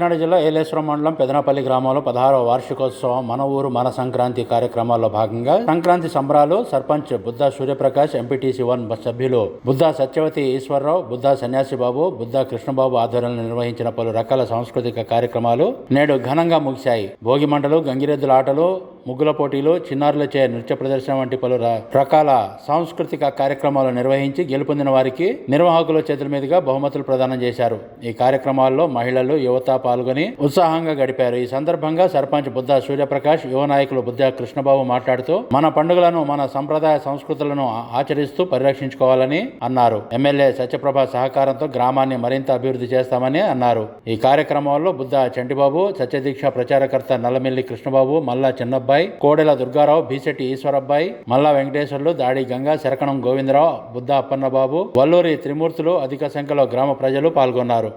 కాకినాడ జిల్లా ఏలేశ్వరం మండలం పెదనపల్లి గ్రామంలో పదహారవ వార్షికోత్సవం మన ఊరు మన సంక్రాంతి కార్యక్రమాల్లో భాగంగా సంక్రాంతి సంబరాలు సర్పంచ్ బుద్ధా సూర్యప్రకాష్ ఎంపీటీసీ వన్ సభ్యులు బుద్ధా సత్యవతి ఈశ్వరరావు బుద్ధా సన్యాసి బాబు బుద్ధా కృష్ణబాబు ఆధ్వర్యంలో నిర్వహించిన పలు రకాల సాంస్కృతిక కార్యక్రమాలు నేడు ఘనంగా ముగిశాయి. భోగి మంటలు గంగిరెద్దుల ఆటలు ముగ్గుల పోటీలు చిన్నారులచే నృత్య ప్రదర్శన వంటి పలు రకాల సాంస్కృతిక కార్యక్రమాలు నిర్వహించి గెలుపొందిన వారికి నిర్వాహకుల చేతుల మీదుగా బహుమతులు ప్రదానం చేశారు. ఈ కార్యక్రమాల్లో మహిళలు యువత పాల్గొని ఉత్సాహంగా గడిపారు. ఈ సందర్భంగా సర్పంచ్ బుద్ధ సూర్యప్రకాష్ యువ నాయకులు బుద్ధ కృష్ణబాబు మాట్లాడుతూ మన పండుగలను మన సంప్రదాయ సంస్కృతులను ఆచరిస్తూ పరిరక్షించుకోవాలని అన్నారు. ఎమ్మెల్యే సత్యప్రభ సహకారంతో గ్రామాన్ని మరింత అభివృద్ధి చేస్తామని అన్నారు. ఈ కార్యక్రమంలో బుద్ధ చంటిబాబు సత్యదీక్ష ప్రచారకర్త నల్లమిల్లి కృష్ణబాబు మల్లా చిన్నబ్బాయి కోడెల దుర్గారావు బీసెట్టి ఈశ్వరబ్బాయి మల్లా వెంకటేశ్వర్లు దాడి గంగా శరకణం గోవిందరావు బుద్ధ అప్పన్నబాబు వల్లూరి త్రిమూర్తులు అధిక సంఖ్యలో గ్రామ ప్రజలు పాల్గొన్నారు.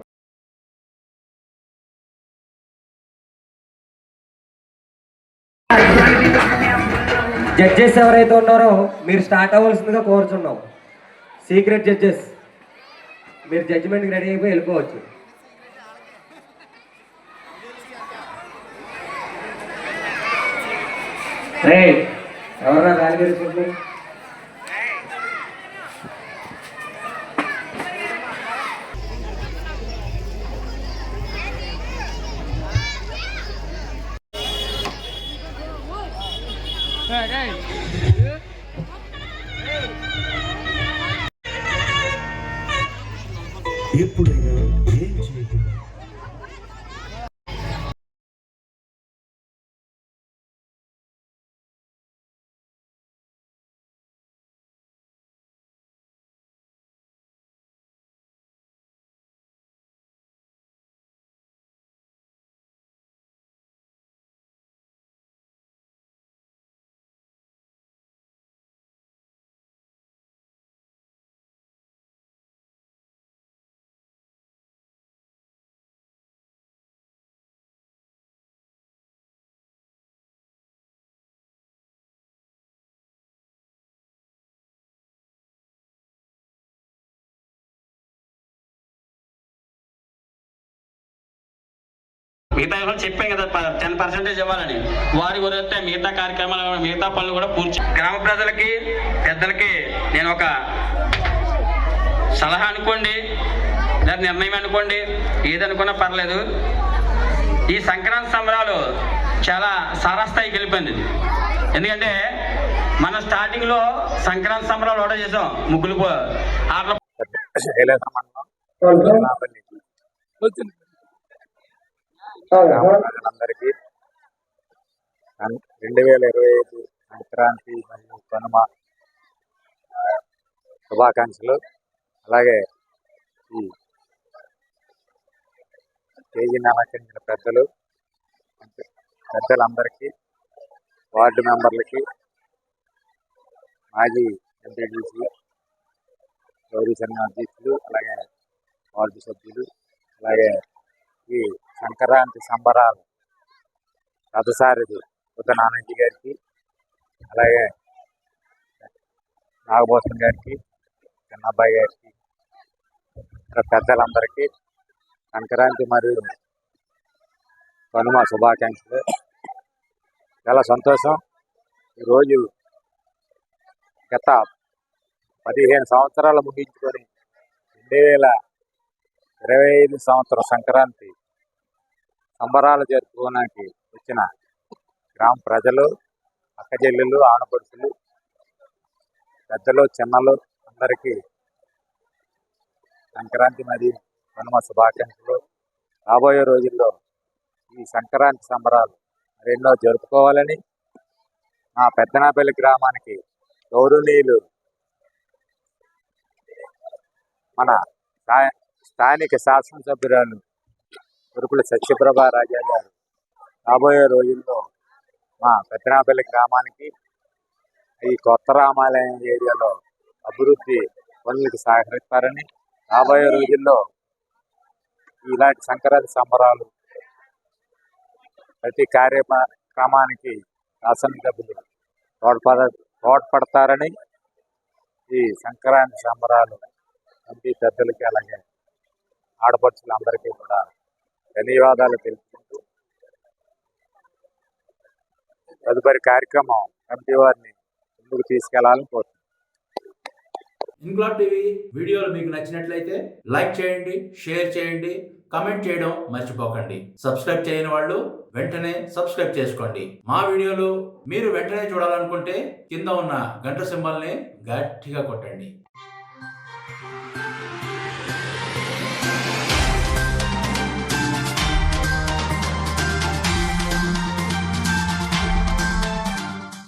జడ్జెస్ ఎవరైతే ఉన్నారో మీరు స్టార్ట్ అవ్వాల్సిందిగా కోరుచున్నాం. సీక్రెట్ జడ్జెస్ మీరు జడ్జిమెంట్కి రెడీ అయిపోయి వెళ్ళిపోవచ్చు. రే ఎవరన్నా రాలి ఎప్పుడైనా మిగతా వాళ్ళు చెప్పాం కదా టెన్ పర్సెంటేజ్ ఇవ్వాలని వారి గురైతే మిగతా కార్యక్రమాలు మిగతా పనులు కూడా పూర్తి గ్రామ ప్రజలకి పెద్దలకి నేను ఒక సలహా అనుకోండి లేదా నిర్ణయం అనుకోండి ఏదనుకున్నా పర్లేదు ఈ సంక్రాంతి సంబరాలు చాలా సారాస్థాయికి వెళ్ళిపోయింది ఎందుకంటే ఎందుకంటే మనం స్టార్టింగ్లో సంక్రాంతి సంబరాలు ఆర్డర్ చేసాం ముగ్గులు ఆటలు శైలేంద్ర మండలం నాపల్లి గ్రామ ప్రజలందరికీ రెండు వేల ఇరవై ఐదు సంక్రాంతి మరియు కనుమ శుభాకాంక్షలు. అలాగే ఈ స్టేజీని అలంకరించిన పెద్దలు పెద్దలందరికీ వార్డు మెంబర్లకి మాజీ ఎంపీడీసీ గౌరీ సంఘ అధ్యక్షులు అలాగే వార్డు సభ్యులు అలాగే ఈ సంక్రాంతి సంబరాలు. రథసారిది బుద్ధ గారికి అలాగే నాగభూషణ్ గారికి చిన్నబ్బాయి గారికి పెద్దలందరికీ సంక్రాంతి మరియు కనుమ శుభాకాంక్షలు. చాలా సంతోషం. ఈరోజు గత పదిహేను సంవత్సరాలు ముగించుకొని రెండు వేల ఇరవై ఐదు సంవత్సరం సంక్రాంతి సంబరాలు జరుపుకోవడానికి వచ్చిన గ్రామ ప్రజలు అక్కచెల్లెలు ఆడపడుచులు పెద్దలు చిన్నలు అందరికీ సంక్రాంతి మరియు కనుమ శుభాకాంక్షలు. రాబోయే రోజుల్లో ఈ సంక్రాంతి సంబరాలు మరెన్నో జరుపుకోవాలని మా పెద్దనాపల్లి గ్రామానికి గౌరవనీయులు మన స్థానిక శాసనసభ్యురాలు కురుకుల సత్యప్రభ రాజా గారు. రాబోయే రోజుల్లో మా పెద్దనాపల్లి గ్రామానికి ఈ కొత్త రామాలయం ఏరియాలో అభివృద్ధి పనులకు సహకరిస్తారని రాబోయే రోజుల్లో ఇలాంటి సంక్రాంతి సంబరాలు ప్రతి కార్యక్రమానికి డబ్బులు తోడ్పడ తోడ్పడతారని ఈ సంక్రాంతి సంబరాలు ఎంపీ పెద్దలకి అలాగే ఆడపడుచులందరికీ కూడా ధన్యవాదాలు తెలుపుకుంటూ తదుపరి కార్యక్రమం కమిటీ వారిని ముందుకు తీసుకెళ్ళాలని కోరుతున్నాను ఇంక్లాబ్ టీవీ వీడియోలు మీకు నచ్చినట్లయితే లైక్ చేయండి షేర్ చేయండి కమెంట్ చేయడం మర్చిపోకండి. సబ్స్క్రైబ్ చేయని వాళ్ళు వెంటనే సబ్స్క్రైబ్ చేసుకోండి. మా వీడియోలు మీరు వెంటనే చూడాలనుకుంటే కింద ఉన్న గంట సింబల్ని గట్టిగా కొట్టండి.